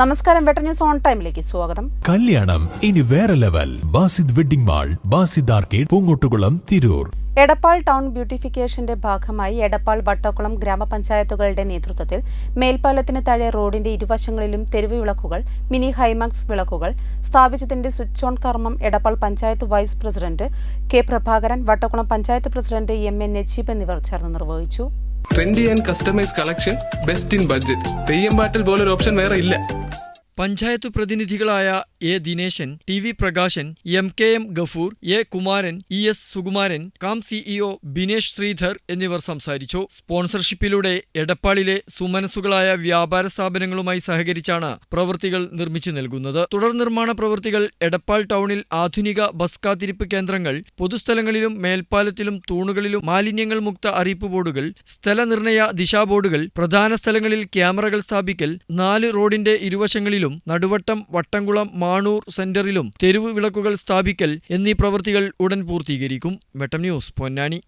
നമസ്കാരം butter news on ടൈമിലേക്ക് സ്വാഗതം. കല്യാണം ഇനി വേറെ level. Basid wedding mall Basid arcade Poongottukulam Tirur. Edappal town ബ്യൂട്ടിഫിക്കേഷന്റെ ഭാഗമായി എടപ്പാൾ വട്ടക്കുളം ഗ്രാമപഞ്ചായത്തുകളുടെ നേതൃത്വത്തിൽ മേൽപ്പാലത്തിന് താഴെ റോഡിന്റെ ഇരുവശങ്ങളിലും തെരുവ് വിളക്കുകൾ മിനി ഹൈമാക്സ് വിളക്കുകൾ സ്ഥാപിച്ചതിന്റെ സ്വിച്ച് ഓൺ കർമ്മം Edappal panchayat vice president K Prabhakaran Vattakulam panchayat president M N Najeeb എന്നിവർ ചേർന്ന് നിർവഹിച്ചു. Trendy and customise collection best in budget. Theyyam പാട്ടിൽ പോലൊരു ഓപ്ഷൻ വേറെ ഇല്ല. Panchayat പ്രതിനിധികളായ A Dineshan T V Prakashan M K M Gafoor A Kumaran E S Sukumaran calm CEO Binesh Sreedhar എന്നിവർ സംസാരിച്ചു. സ്പോൺസർഷിപ്പിലൂടെ എടപ്പാളിലെ സുമനസുകളായ വ്യാപാര സ്ഥാപനങ്ങളുമായി സഹകരിച്ചാണ് പ്രവൃത്തികൾ നിർമ്മിച്ചു നൽകുന്നത്. തുടർ നിർമ്മാണ പ്രവൃത്തികൾ എടപ്പാൾ ടൗണിൽ ആധുനിക ബസ് കാത്തിരിപ്പ് കേന്ദ്രങ്ങൾ പൊതുസ്ഥലങ്ങളിലും മേൽപ്പാലത്തിലും തൂണുകളിലും മാലിന്യങ്ങൾ മുക്ത അറിയിപ്പ് ബോർഡുകൾ സ്ഥലനിർണയ ദിശാബോർഡുകൾ പ്രധാന സ്ഥലങ്ങളിൽ ക്യാമറകൾ സ്ഥാപിക്കൽ നാല് റോഡിന്റെ ഇരുവശങ്ങളിലും നടുവട്ടം വട്ടംകുളം മാണൂർ സെന്ററിലും തെരുവ് വിളക്കുകൾ സ്ഥാപിക്കൽ എന്നീ പ്രവൃത്തികൾ ഉടൻ പൂർത്തീകരിക്കും. വെട്ടം ന്യൂസ് പൊന്നാനി.